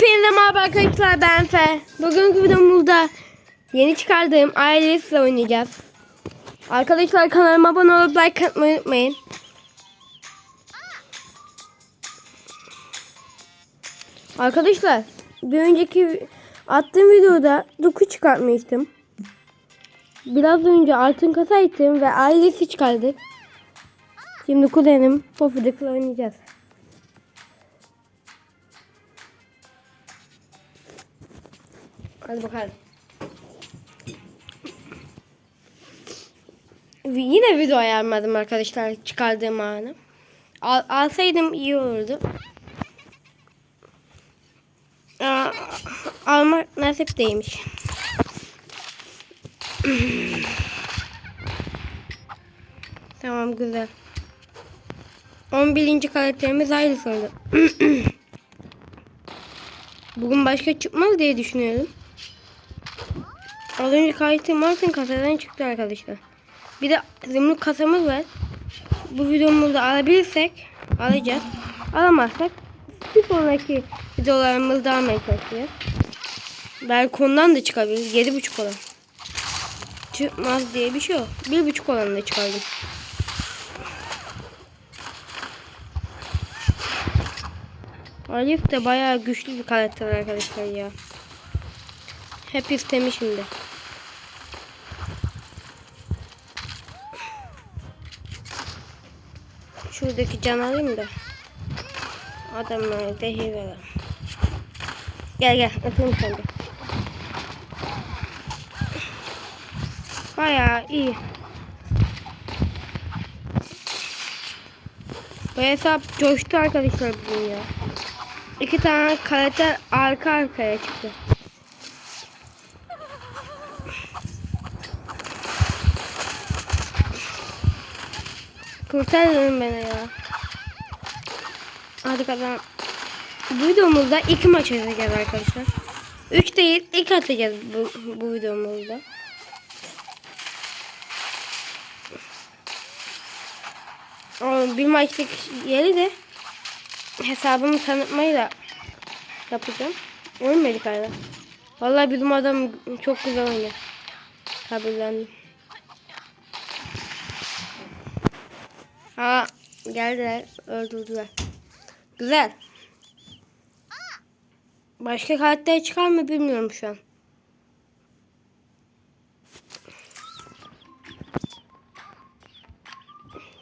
Hepinize merhaba arkadaşlar ben Fe. Bugünkü videomuzda yeni çıkardığım ailesiyle oynayacağız. Arkadaşlar kanalıma abone olup like atmayı unutmayın. Arkadaşlar bir önceki attığım videoda doku çıkartmıştım. Biraz önce altın kasa ettim ve ailesi çıkardık. Şimdi kuzenim Pofuduk'la oynayacağız. Hadi bakalım. Yine video ayarladım arkadaşlar çıkardığım anı. Al, alsaydım iyi olurdu. Aa, almak nasip değilmiş. tamam güzel. 11. karakterimiz ayrı sordu. Bugün başka çıkmaz diye düşünüyorum. Az önce kaydettiğim altın kasadan çıktı arkadaşlar. Bir de zümrüt kasamız var. Bu videomuzda alabilirsek alacağız. Alamazsak bir sonraki videolarımızda almaya çalışacağız. Belki ondan da çıkabilir. Yedi buçuk olan. Çıkmaz diye bir şey yok. Bir buçuk olanı da çıkardım. Alif de bayağı güçlü bir karakter arkadaşlar ya. Hep istemişim de. Şuradaki can alayım da. Adamlara zehir verelim. Gel gel öpeyim seni de. Bayağı iyi. Bu hesap coştu arkadaşlar bugün ya. İki tane karakter arka arkaya çıktı. Kurtarın beni ya. Hadi kazan. Bu videomuzda iki maç atacağız arkadaşlar. Üç değil iki atacağız bu, bu videomuzda. O bir maçlık yeri de hesabımı tanıtmayla yapacağım. Ölmedik hala. Vallahi bizim adam çok güzel oynuyor. Kabullendim. Ha geldiler öldürdüler. Güzel. Başka karakter çıkar mı bilmiyorum şu an.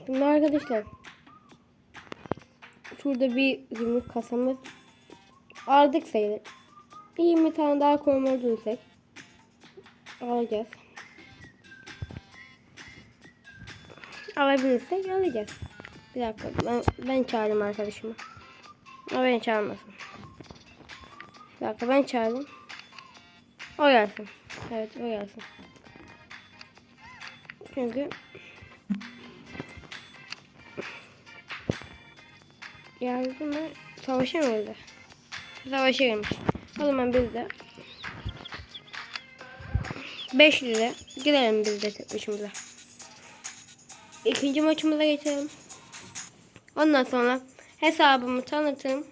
Şimdi arkadaşlar. Şurada bir zümrüt kasamız aldık sayılır. Bir 20 tane daha koymalı dursak alacağız. Alabilirsek alacağız. Bir dakika ben, ben çağırayım arkadaşımı. O beni çağırmasın. Bir dakika ben çağırayım. O gelsin. Evet o gelsin. Çünkü Geldi mi? Savaşa mı öldü? Savaşa girmiş. O zaman biz de 5 lira gidelim biz de tek. İkinci maçımıza geçelim. Ondan sonra hesabımı tanıtırım.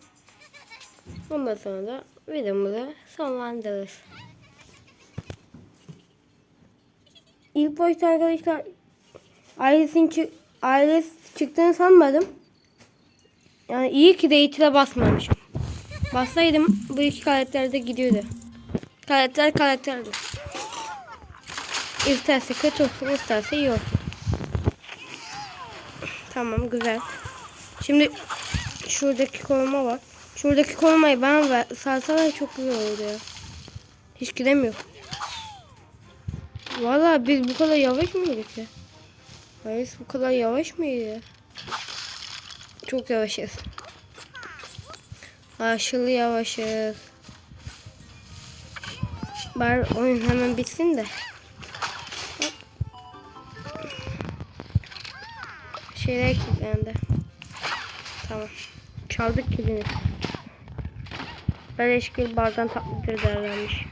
Ondan sonra da videomuzu sonlandırırız. İlk başta arkadaşlar ailesinin çı ailesi çıktığını sanmadım. Yani iyi ki de itire basmamışım. Bassaydım bu iki karakter de gidiyordu. Karakter karakterdi. İsterse kötü olsun, isterse iyi olsun. Tamam güzel. Şimdi şuradaki koruma var. Şuradaki korumayı bana ver. Salsalar çok güzel oldu ya. Hiç gidemiyor. Valla biz bu kadar yavaş mıydık ya? Hayır bu kadar yavaş mıydı? Çok yavaşız. Aşırı yavaşız. Bari oyun hemen bitsin de. Şeyler kilitlendi. Tamam. Çaldık kilini. Beleşkil bazen tatlıdır derlermiş.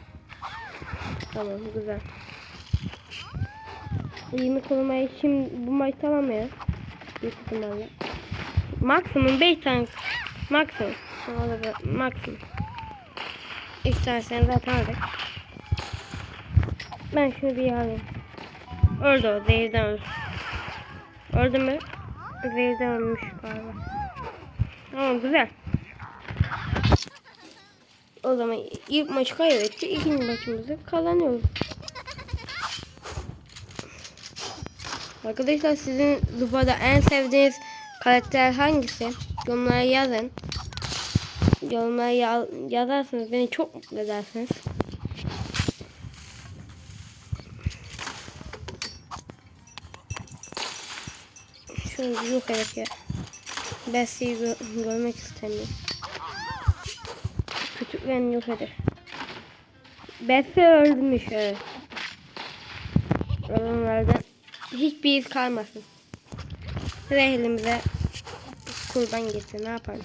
Tamam güzel. 20 korumayı şimdi bu maçta alamayız. Büyük ihtimalle. Maksimum 5 tane. Maksimum. Maksimum. İki tanesini zaten aldık. Ben şunu bir alayım. Orada o zehirden ölmüş. Orada mı? Zehirden ölmüş galiba. Tamam güzel. O zaman ilk maçı kaybetti. İkinci maçımızı kazanıyoruz. Arkadaşlar sizin Zupa'da en sevdiğiniz karakter hangisi? Yorumlara yazın. Yorumlara ya- yazarsanız beni çok mutlu edersiniz. Bir yok edek ya. Bessie'yi gö- görmek istemiyorum. Küçüklerini yok eder. Bessie öldürmüş evet. Onlardan hiçbir iz kalmasın. Rehlimize kurban getir ne yapalım.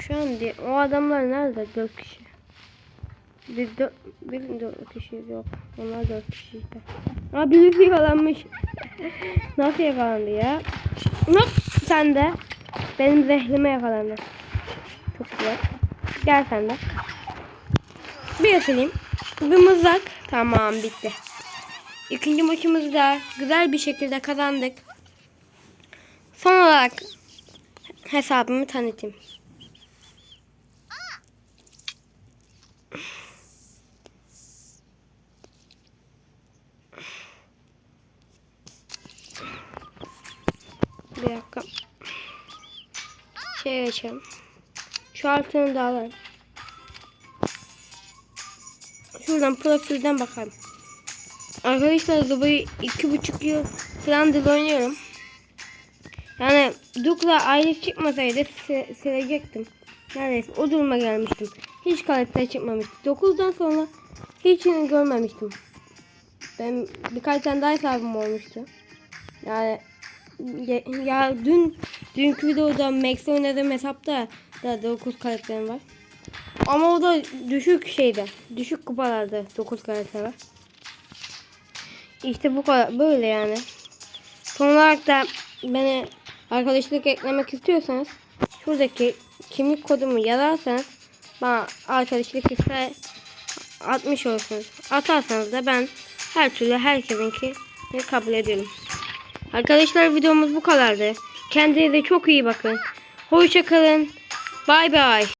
Şu an o adamlar nerede? Kişi. Biz dört, biz dört kişiyiz yok. Onlar dört kişi işte. Aa birisi yakalanmış. Nasıl yakalandı ya? Hop sen de. Benim zehrime yakalandı. Çok güzel. Gel sen de. Bir ısınayım. Bir mızrak. Tamam bitti. İkinci maçımızı da güzel bir şekilde kazandık. Son olarak hesabımı tanıtayım. Bir dakika. Şey açalım. Şu altını da alalım. Şuradan profilden bakalım. Arkadaşlar Zuba'yı iki buçuk yıl falandır oynuyorum. Yani Dukla aile çıkmasaydı si- silecektim. Neredeyse o duruma gelmiştim. Hiç karakter çıkmamıştı. 9'dan sonra hiçini görmemiştim. Ben birkaç tane daha hesabım olmuştu. Yani ya, dün dünkü videoda Max oynadığım hesapta da 9 karakterim var. Ama o da düşük şeyde. Düşük kupalarda 9 karakter var. İşte bu kadar böyle yani. Son olarak da beni arkadaşlık eklemek istiyorsanız şuradaki kimlik kodumu yazarsanız bana arkadaşlık ister atmış olursunuz. Atarsanız da ben her türlü herkesinki kabul ederim. Arkadaşlar videomuz bu kadardı. Kendinize çok iyi bakın. Hoşça kalın. Bay bay.